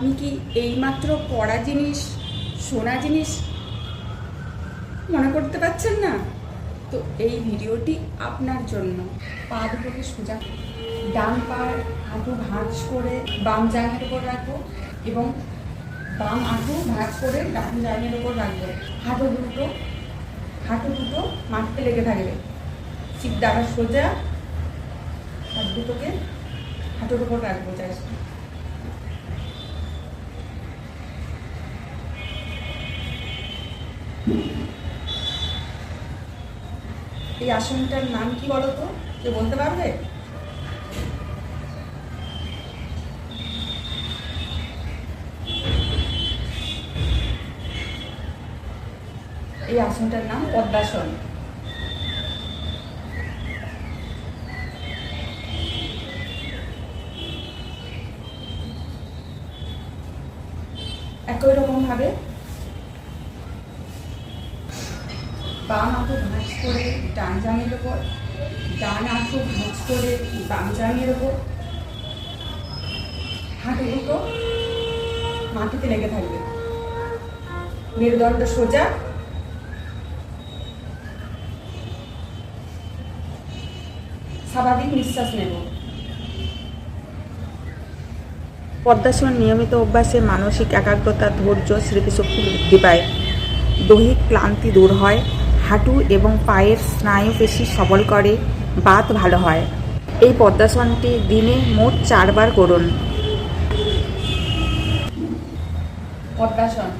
আপনি কি এইমাত্র পড়া জিনিস শোনা জিনিস মনে করতে পারছেন না? তো এই ভিডিওটি আপনার জন্য। পা দুটোকে সোজা ডান পায়ের হাঁটু ভাঁজ করে বাম জাঙের উপর রাখব এবং বাম হাঁটু ভাঁজ করে ডান জাঙের উপর রাখব। হাঁটু দুটো হাঁটু দুটো মাটিতে লেগে থাকবে। শিব দ্বারা সোজা হাত দুটোকে, হাঁটুর উপর রাখব জাস্ট এই আসনটার নাম কি বলো তো? কেউ বলতে পারবে? এই আসনটার নাম পদ্মাসন। একই রকম বাম হাঁটু ভাঁজ করে ডান জাঙের ওপর ডান হাঁটু ভাঁজ করে বাম জাঙের ওপর হাঁটু দুটো মাটিতে লেগে থাকবে। মেরুদণ্ড সোজা। স্বাভাবিক নিঃশ্বাস নেব। পদ্মাসন নিয়মিত অভ্যাসে মানসিক একাগ্রতা, ধৈর্য, স্মৃতিশক্তি বৃদ্ধি পায়। দৈহিক ক্লান্তি দূর হয়। হাঁটু এবং পায়ের স্নায়ু স্নায়ুপেশি সবল করে, বাত ভালো হয়। এই পদ্মাসনটি দিনে মোট চারবার করুন। পদ্মাসন।